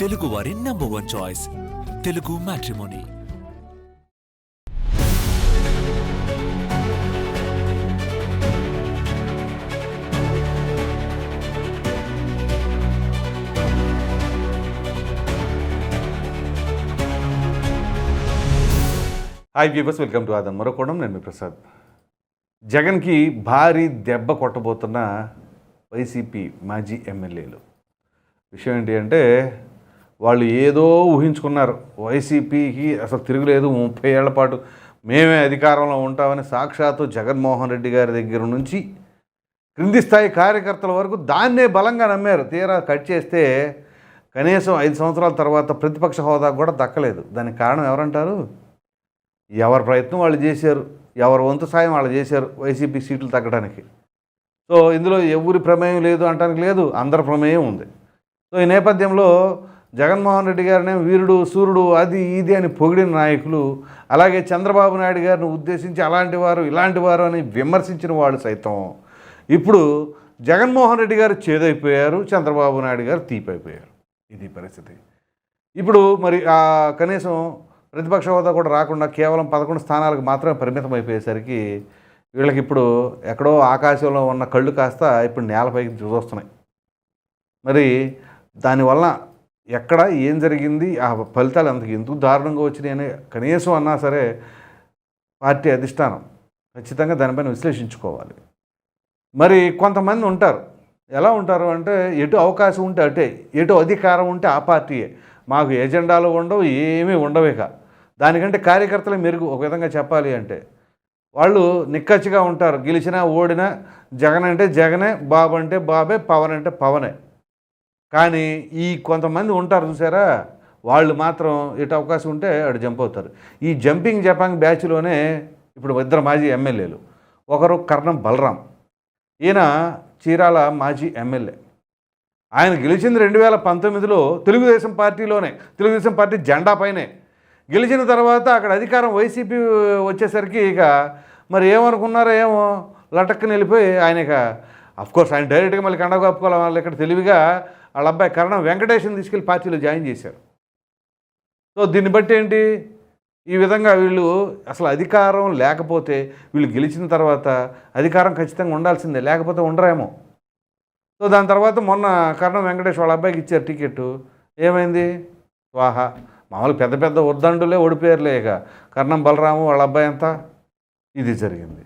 తెలుగు వారి number one choice Telugu matrimony hi viewers welcome to Aadhan మరొకడం నేను మీ ప్రసాద్ జగన్కి భారీ దెబ్బ కొట్టబోతున్న వైసీపీ మాజీ ఎమ్మెల్యేలు విషయం ఏంటి అంటే వాళ్ళు ఏదో ఊహించుకున్నారు. వైసీపీకి అసలు తిరుగులేదు. ముప్పై ఏళ్ళ పాటు మేమే అధికారంలో ఉంటామని సాక్షాత్తు జగన్మోహన్ రెడ్డి గారి దగ్గర నుంచి క్రింది స్థాయి కార్యకర్తల వరకు దాన్నే బలంగా నమ్మారు. తీరా కట్ చేస్తే కనీసం ఐదు సంవత్సరాల తర్వాత ప్రతిపక్ష హోదా కూడా దక్కలేదు. దానికి కారణం ఎవరంటారు? ఎవరి ప్రయత్నం వాళ్ళు చేశారు. ఎవరి వంతు సాయం వాళ్ళు చేశారు వైసీపీ సీట్లు తగ్గడానికి. సో ఇందులో ఎవరి ప్రమేయం లేదు అంటానికి లేదు. అందరి ప్రమేయం ఉంది. సో ఈ నేపథ్యంలో జగన్మోహన్ రెడ్డి గారిని వీరుడు సూర్యుడు అది ఇది అని పొగిడిన నాయకులు అలాగే చంద్రబాబు నాయుడు గారిని ఉద్దేశించి అలాంటి వారు ఇలాంటి వారు అని విమర్శించిన వాళ్ళు సైతం. ఇప్పుడు జగన్మోహన్ రెడ్డి గారు చేదైపోయారు చంద్రబాబు నాయుడు గారు తీపైపోయారు. ఇది పరిస్థితి. ఇప్పుడు మరి కనీసం ప్రతిపక్ష హోదా కూడా రాకుండా కేవలం పదకొండు స్థానాలకు మాత్రమే పరిమితం అయిపోయేసరికి వీళ్ళకి ఇప్పుడు ఎక్కడో ఆకాశంలో ఉన్న కళ్ళు కాస్త ఇప్పుడు నేలపైకి చూస్తున్నాయి మరి దానివల్ల ఎక్కడ ఏం జరిగింది ఆ ఫలితాలు అంతకు ఎందుకు దారుణంగా వచ్చినాయి కనీసం అన్నా సరే పార్టీ అధిష్టానం ఖచ్చితంగా దానిపైన విశ్లేషించుకోవాలి. మరి కొంతమంది ఉంటారు. ఎలా ఉంటారు అంటే ఎటు అవకాశం ఉంటే అటే ఎటు అధికారం ఉంటే ఆ పార్టీయే. మాకు ఎజెండాలు ఉండవు ఏమీ ఉండవేక దానికంటే కార్యకర్తలే మెరుగు ఒక విధంగా చెప్పాలి అంటే వాళ్ళు నిక్కచ్చిగా ఉంటారు. గెలిచినా ఓడినా జగన్ అంటే జగనే బాబు అంటే బాబే పవన్ అంటే పవనే. కానీ ఈ కొంతమంది ఉంటారు చూసారా? వాళ్ళు మాత్రం ఇటు అవకాశం ఉంటే అటు జంప్ అవుతారు. ఈ జంపింగ్ జపాంగ్ బ్యాచ్లోనే ఇప్పుడు ఇద్దరు మాజీ ఎమ్మెల్యేలు. ఒకరు కర్ణం బలరాం. ఈయన చీరాల మాజీ ఎమ్మెల్యే. ఆయన గెలిచింది రెండు వేల పంతొమ్మిదిలో తెలుగుదేశం పార్టీలోనే. తెలుగుదేశం పార్టీ జెండా పైనే. గెలిచిన తర్వాత అక్కడ అధికారం వైసీపీ వచ్చేసరికి ఇక మరి ఏమనుకున్నారో ఏమో లటక్కని వెళ్ళిపోయి ఆయన ఇక అఫ్కోర్స్ ఆయన డైరెక్ట్గా మళ్ళీ కండవ కప్పుకోవాలి వాళ్ళు ఇక్కడ తెలివిగా వాళ్ళ అబ్బాయి కరణం వెంకటేశ్వరం తీసుకెళ్ళి పార్టీలో జాయిన్ చేశారు. సో దీన్ని బట్టి ఏంటి? ఈ విధంగా వీళ్ళు అసలు అధికారం లేకపోతే వీళ్ళు గెలిచిన తర్వాత అధికారం ఖచ్చితంగా ఉండాల్సిందే లేకపోతే ఉండరేమో. సో దాని తర్వాత మొన్న కర్ణం వెంకటేష్ వాళ్ళ అబ్బాయికి ఇచ్చారు టికెట్ ఏమైంది? వాహా మామూలు పెద్ద పెద్ద ఉద్దండులే ఓడిపోయారులే ఇక. కర్ణం బలరాము వాళ్ళ అబ్బాయి అంతా ఇది జరిగింది.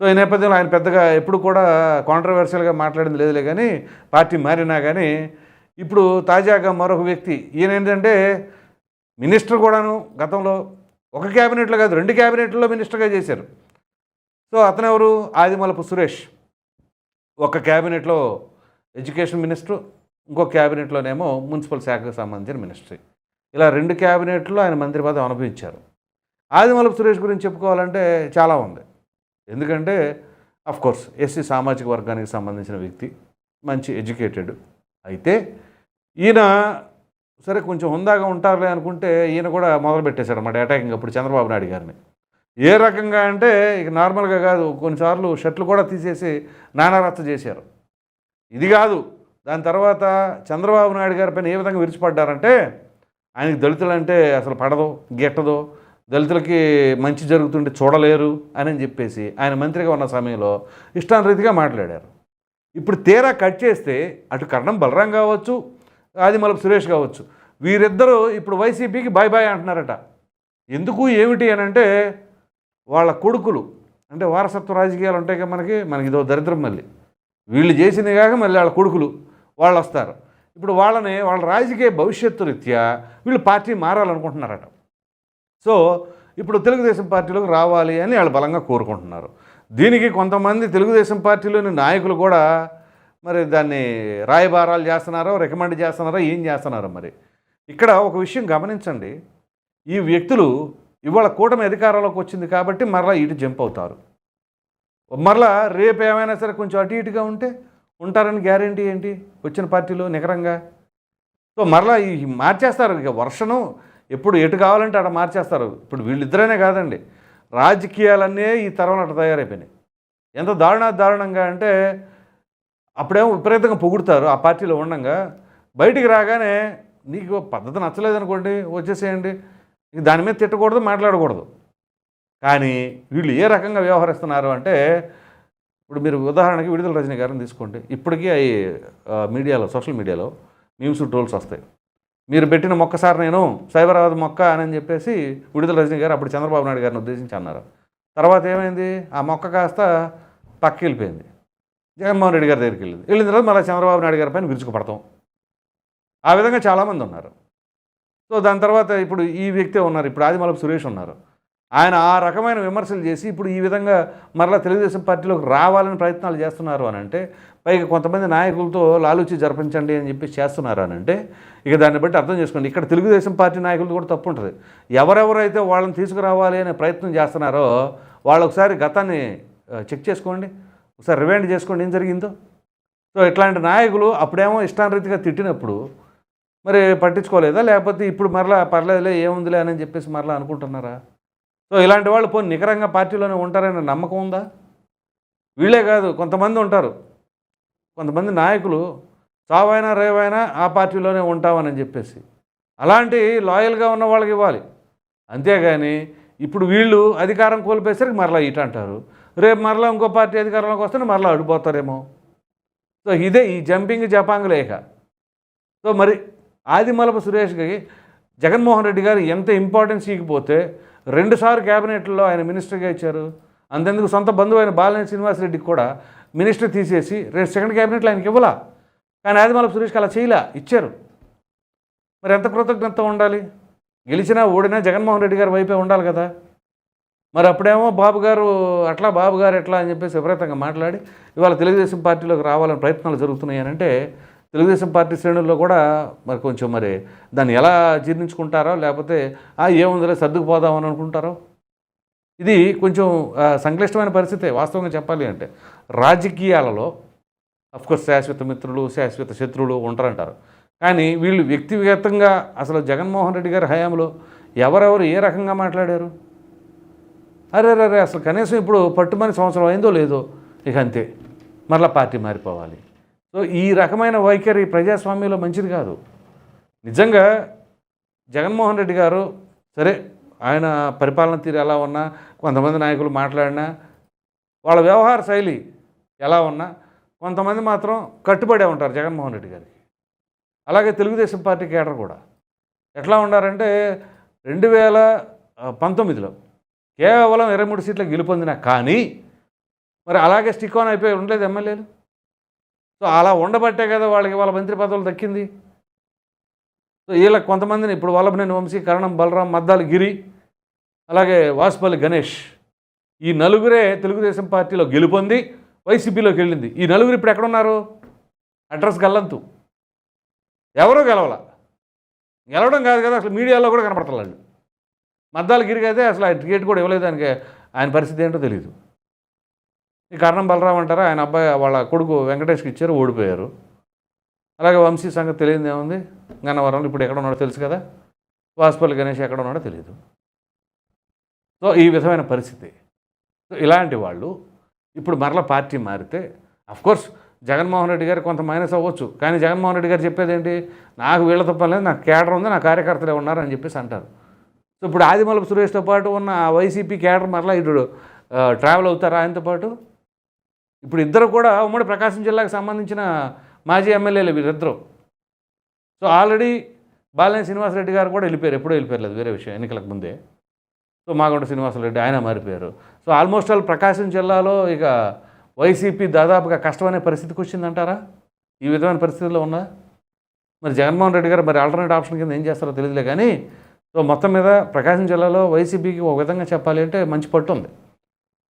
సో ఈ నేపథ్యంలో ఆయన పెద్దగా ఎప్పుడు కూడా కాంట్రవర్షియల్గా మాట్లాడింది లేదులే కానీ పార్టీ మారినా కానీ ఇప్పుడు తాజాగా మరొక వ్యక్తి ఈయన ఏంటంటే మినిస్టర్ కూడాను గతంలో ఒక క్యాబినెట్లో కాదు రెండు క్యాబినెట్లో మినిస్టర్గా చేశారు. సో అతను ఎవరు ఆదిమలపు సురేష్. ఒక క్యాబినెట్లో ఎడ్యుకేషన్ మినిస్టర్ ఇంకో క్యాబినెట్లోనేమో మున్సిపల్ శాఖకు సంబంధించిన మినిస్ట్రీ. ఇలా రెండు క్యాబినెట్లో ఆయన మంత్రి పదవి అనుభవించారు. ఆదిమలపు సురేష్ గురించి చెప్పుకోవాలంటే చాలా ఉంది. ఎందుకంటే అఫ్కోర్స్ ఎస్సీ సామాజిక వర్గానికి సంబంధించిన వ్యక్తి మంచి ఎడ్యుకేటెడ్. అయితే ఈయన సరే కొంచెం హుందాగా ఉంటారులే అనుకుంటే ఈయన కూడా మొదలు పెట్టేశాడు అన్నమాట అటాకింగ్ అప్పుడు చంద్రబాబు నాయుడు గారిని. ఏ రకంగా అంటే ఇక నార్మల్గా కాదు కొన్నిసార్లు షర్ట్లు కూడా తీసేసి నానారచ్చ చేశారు. ఇది కాదు. దాని తర్వాత చంద్రబాబు నాయుడు గారి పైన ఏ విధంగా విరిచిపడ్డారంటే ఆయనకి దళితులంటే అసలు పడదు గెట్టదు. దళితులకి మంచి జరుగుతుంటే చూడలేరు అని చెప్పేసి ఆయన మంత్రిగా ఉన్న సమయంలో ఇష్టానురీతిగా మాట్లాడారు. ఇప్పుడు తీరా కట్ చేస్తే అటు కర్ణం బలరాం కావచ్చు ఆదిమలపు సురేష్ కావచ్చు. వీరిద్దరూ ఇప్పుడు వైసీపీకి బాయ్ బాయ్ అంటున్నారట. ఎందుకు ఏమిటి అని అంటే వాళ్ళ కొడుకులు. అంటే వారసత్వ రాజకీయాలు ఉంటాయి కదా మనకి మనకి ఇదో దరిద్రం మళ్ళీ. వీళ్ళు చేసింది కాక మళ్ళీ వాళ్ళ కొడుకులు వాళ్ళు వస్తారు. ఇప్పుడు వాళ్ళని వాళ్ళ రాజకీయ భవిష్యత్తు రీత్యా వీళ్ళు పార్టీ మారాలనుకుంటున్నారట. సో ఇప్పుడు తెలుగుదేశం పార్టీలోకి రావాలి అని వాళ్ళు బలంగా కోరుకుంటున్నారు. దీనికి కొంతమంది తెలుగుదేశం పార్టీలోని నాయకులు కూడా మరి దాన్ని రాయబారాలు చేస్తున్నారో రికమెండ్ చేస్తున్నారో ఏం చేస్తున్నారో మరి. ఇక్కడ ఒక విషయం గమనించండి. ఈ వ్యక్తులు ఇవాళ కూటమి అధికారంలోకి వచ్చింది కాబట్టి మరలా ఇటు జంప్ అవుతారు. మరలా రేపు ఏమైనా సరే కొంచెం అటు ఇటుగా ఉంటే ఉంటారని గ్యారంటీ ఏంటి? వచ్చిన పార్టీలో నికరంగా. సో మరలా ఈ మార్చేస్తారు. ఇక వర్షను ఎప్పుడు ఎటు కావాలంటే అక్కడ మార్చేస్తారు. ఇప్పుడు వీళ్ళిద్దరైనా కాదండి. రాజకీయాలన్నీ ఈ తరం అట్లా తయారైపోయినాయి. ఎంత దారుణ దారుణంగా అంటే అప్పుడేమో విపరీతంగా పొగుడుతారు. ఆ పార్టీలో ఉండగా బయటికి రాగానే నీకు పద్ధతి నచ్చలేదు అనుకోండి వచ్చేసేయండి. ఇక దాని మీద తిట్టకూడదు మాట్లాడకూడదు. కానీ వీళ్ళు ఏ రకంగా వ్యవహరిస్తున్నారు అంటే ఇప్పుడు మీరు ఉదాహరణకి విడుదల రజనీ గారిని తీసుకోండి. ఇప్పటికీ అవి మీడియాలో సోషల్ మీడియాలో మీమ్స్ ట్రోల్స్ వస్తాయి. మీరు పెట్టిన మొక్క సార్ నేను సైబరాబాద్ మొక్క అని చెప్పేసి విడుదల రజనీ గారు అప్పుడు చంద్రబాబు నాయుడు గారిని ఉద్దేశించి అన్నారు. తర్వాత ఏమైంది? ఆ మొక్క కాస్త పక్కకి వెళ్ళిపోయింది. జగన్మోహన్ రెడ్డి గారి దగ్గరికి వెళ్ళింది. వెళ్ళిన తర్వాత మళ్ళీ చంద్రబాబు నాయుడు గారి పైన విరుచుకుపడతాం. ఆ విధంగా చాలామంది ఉన్నారు. సో దాని తర్వాత ఇప్పుడు ఈ వ్యక్తే ఉన్నారు. ఇప్పుడు ఆదిమలపు సురేష్ ఉన్నారు. ఆయన ఆ రకమైన విమర్శలు చేసి ఇప్పుడు ఈ విధంగా మరలా తెలుగుదేశం పార్టీలోకి రావాలని ప్రయత్నాలు చేస్తున్నారు అని అంటే పైగా కొంతమంది నాయకులతో లాలూచి జరిపించండి అని చెప్పి చేస్తున్నారు అని అంటే ఇక దాన్ని బట్టి అర్థం చేసుకోండి. ఇక్కడ తెలుగుదేశం పార్టీ నాయకులు కూడా తప్పు ఉంటుంది. ఎవరెవరైతే వాళ్ళని తీసుకురావాలి అనే ప్రయత్నం చేస్తున్నారో వాళ్ళు ఒకసారి గతాన్ని చెక్ చేసుకోండి. ఒకసారి రివైండ్ చేసుకోండి ఏం జరిగిందో. సో ఇట్లాంటి నాయకులు అప్పుడేమో ఇష్టానరీతిగా తిట్టినప్పుడు మరి పట్టించుకోలేదా? లేకపోతే ఇప్పుడు మరలా పర్లేదులే ఏముందిలే అని చెప్పేసి మరలా అనుకుంటున్నారా? సో ఇలాంటి వాళ్ళు పోనీ నికరంగా పార్టీలోనే ఉంటారనే నమ్మకం ఉందా? వీళ్ళే కాదు కొంతమంది ఉంటారు. కొంతమంది నాయకులు చావైనా రేవైనా ఆ పార్టీలోనే ఉంటామని చెప్పేసి. అలాంటి లాయల్గా ఉన్న వాళ్ళకి ఇవ్వాలి. అంతేగాని ఇప్పుడు వీళ్ళు అధికారం కోల్పోయేసరికి మరలా ఇటు అంటారు. రేపు మరలా ఇంకో పార్టీ అధికారంలోకి వస్తే మరలా అడిపోతారేమో సో ఇదే ఈ జంపింగ్ జపాంగ్ లేఖ. సో మరి ఆదిమలపు సురేష్కి జగన్మోహన్ రెడ్డి గారు ఎంత ఇంపార్టెన్స్ ఇవ్వకపోతే రెండుసార్లు క్యాబినెట్లో ఆయన మినిస్టర్గా ఇచ్చారు. అంతెందుకు సొంత బంధువు అయిన బాలినేని శ్రీనివాసరెడ్డికి కూడా మినిస్టర్ తీసేసి రేపు సెకండ్ క్యాబినెట్లో ఆయనకి ఇవ్వలా? కానీ ఆదిమలపు సురేష్కి అలా చేయలే ఇచ్చారు. మరి ఎంత కృతజ్ఞత ఉండాలి? గెలిచినా ఓడినా జగన్మోహన్ రెడ్డి గారి వైపే ఉండాలి కదా. మరి అప్పుడేమో బాబు గారు అట్లా బాబు గారు ఎట్లా అని చెప్పేసి విపరీతంగా మాట్లాడి ఇవాళ తెలుగుదేశం పార్టీలోకి రావాలని ప్రయత్నాలు జరుగుతున్నాయనంటే అంటే తెలుగుదేశం పార్టీ శ్రేణుల్లో కూడా మరి కొంచెం మరి దాన్ని ఎలా జీర్ణించుకుంటారో లేకపోతే ఏముందిలే సర్దుకుపోదామని అనుకుంటారో? ఇది కొంచెం సంక్లిష్టమైన పరిస్థితే వాస్తవంగా చెప్పాలి అంటే రాజకీయాలలో అఫ్కోర్స్ శాశ్వత మిత్రులు శాశ్వత శత్రువులు ఉంటారంటారు. కానీ వీళ్ళు వ్యక్తిగతంగా అసలు జగన్మోహన్ రెడ్డి గారి హయాంలో ఎవరెవరు ఏ రకంగా మాట్లాడారు? అరే అరే అసలు కనీసం ఇప్పుడు పట్టుమని సంవత్సరం అయిందో లేదో ఇక అంతే. మరలా పార్టీ మారిపోవాలి. సో ఈ రకమైన వైఖరి ప్రజాస్వామ్యంలో మంచిది కాదు. నిజంగా జగన్మోహన్ రెడ్డి గారు సరే ఆయన పరిపాలన తీరు ఎలా ఉన్నా కొంతమంది నాయకులు మాట్లాడినా వాళ్ళ వ్యవహార శైలి ఎలా ఉన్నా కొంతమంది మాత్రం కట్టుబడే ఉంటారు జగన్మోహన్ రెడ్డి గారికి. అలాగే తెలుగుదేశం పార్టీ కేడర్ కూడా. ఎట్లా ఉండారంటే రెండు వేల పంతొమ్మిదిలో కేవలం ఇరవై మూడు సీట్లకు గెలుపొందిన కానీ మరి అలాగే స్టిక్ ఆన్ అయిపోయి ఉండలేదు ఎమ్మెల్యేలు. సో అలా ఉండబట్టే కదా వాళ్ళకి వాళ్ళ మంత్రి పదవులు దక్కింది. సో వీళ్ళకి కొంతమందిని ఇప్పుడు వల్లభనేని వంశీ కరణం బలరాం మద్దాలి గిరి అలాగే వాసుపల్లి గణేష్ ఈ నలుగురే తెలుగుదేశం పార్టీలో గెలుపొంది వైసీపీలోకి వెళ్ళింది. ఈ నలుగురు ఇప్పుడు ఎక్కడున్నారు? అడ్రస్ గల్లంతు. ఎవరో గెలవాల. గెలవడం కాదు కదా అసలు మీడియాలో కూడా కనపడతారు మద్దాల గిరికి అయితే అసలు ఆయన టికెట్ కూడా ఇవ్వలేదు దానికి. ఆయన పరిస్థితి ఏంటో తెలియదు ఈ కర్ణం బలరాం అంటారా? ఆయన అబ్బాయి వాళ్ళ కొడుకు వెంకటేష్కి ఇచ్చారు ఓడిపోయారు. అలాగే వంశీ సంగతి తెలియదు ఏముంది? గన్నవరంలో ఇప్పుడు ఎక్కడ ఉన్నాడో తెలుసు కదా? వాసుపల్లి గణేష్ ఎక్కడ ఉన్నాడో తెలియదు సో ఈ విధమైన పరిస్థితి. సో ఇలాంటి వాళ్ళు ఇప్పుడు మరల పార్టీ మారితే అఫ్కోర్స్ జగన్మోహన్ రెడ్డి గారు కొంత మైనస్ అవ్వచ్చు. కానీ జగన్మోహన్ రెడ్డి గారు చెప్పేది ఏంటి నాకు వీళ్ళతో పని లేదు నాకు కేడర్ ఉంది నా కార్యకర్తలే ఉన్నారు అని చెప్పేసి అంటారు. సో ఇప్పుడు ఆదిమలపు సురేష్తో పాటు ఉన్న వైసీపీ కేడర్ మరలా ఇటు ట్రావెల్ అవుతారా ఆయనతో పాటు? ఇప్పుడు ఇద్దరు కూడా ఉమ్మడి ప్రకాశం జిల్లాకు సంబంధించిన మాజీ ఎమ్మెల్యేలు వీరిద్దరూ. సో ఆల్రెడీ బాలినేని శ్రీనివాసరెడ్డి గారు కూడా వెళ్ళిపోయారు. ఎప్పుడూ వెళ్ళిపోయారు లేదు వేరే విషయం ఎన్నికలకు ముందే. సో మాగుంట శ్రీనివాసరెడ్డి ఆయన మారిపోయారు. సో ఆల్మోస్ట్ ఆల్ ప్రకాశం జిల్లాలో ఇక వైసీపీ దాదాపుగా కష్టమనే పరిస్థితికి వచ్చిందంటారా? ఈ విధమైన పరిస్థితుల్లో ఉన్నా? మరి జగన్మోహన్ రెడ్డి గారు మరి ఆల్టర్నేట్ ఆప్షన్ కింద ఏం చేస్తారో తెలియదులే కానీ సో మొత్తం మీద ప్రకాశం జిల్లాలో వైసీపీకి ఒక విధంగా చెప్పాలి అంటే మంచి పట్టు ఉంది.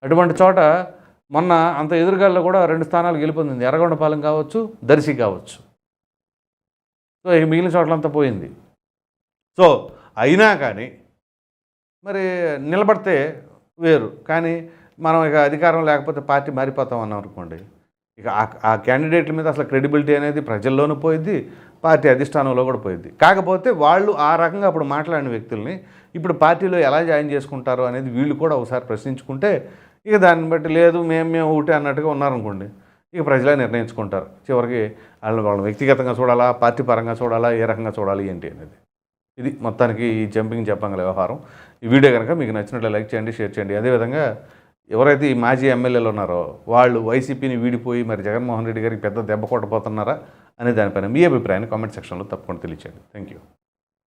అటువంటి చోట మొన్న అంత ఎదురుగాల్లో కూడా రెండు స్థానాలు గెలుపొందింది. ఎర్రగొండపాలెం కావచ్చు దర్శి కావచ్చు. సో ఇక మిగిలిన చోట్లంతా పోయింది. సో అయినా కానీ మరి నిలబడితే వేరు. కానీ మనం ఇక అధికారం లేకపోతే పార్టీ మారిపోతాం అన్నాం అనుకోండి. ఇక ఆ- ఆ క్యాండిడేట్ల మీద అసలు క్రెడిబిలిటీ అనేది ప్రజల్లోనూ పోయింది పార్టీ అధిష్టానంలో కూడా పోయింది. కాకపోతే వాళ్ళు ఆ రకంగా అప్పుడు మాట్లాడిన వ్యక్తుల్ని ఇప్పుడు పార్టీలో ఎలా జాయిన్ చేసుకుంటారు అనేది వీళ్ళు కూడా ఒకసారి ప్రశ్నించుకుంటే ఇక దాన్ని బట్టి లేదు మేము మేము ఊటే అన్నట్టుగా ఉన్నారనుకోండి ఇక ప్రజలే నిర్ణయించుకుంటారు. చివరికి వాళ్ళు వాళ్ళని వ్యక్తిగతంగా చూడాలా పార్టీ పరంగా చూడాలా ఏ రకంగా చూడాలి ఏంటి అనేది. ఇది మొత్తానికి ఈ జంపింగ్ జంపంగల వ్యవహారం. ఈ వీడియో కనుక మీకు నచ్చినట్లు లైక్ చేయండి షేర్ చేయండి. అదేవిధంగా ఎవరైతే ఈ మాజీ ఎమ్మెల్యేలు ఉన్నారో వాళ్ళు వైసీపీని వీడిపోయి మరి జగన్మోహన్ రెడ్డి గారికి పెద్ద దెబ్బ కొట్టబోతున్నారా? అనే దానిపైన మీ అభిప్రాయాన్ని కామెంట్ సెక్షన్లో తప్పకుండా తెలియచేయండి. Thank you.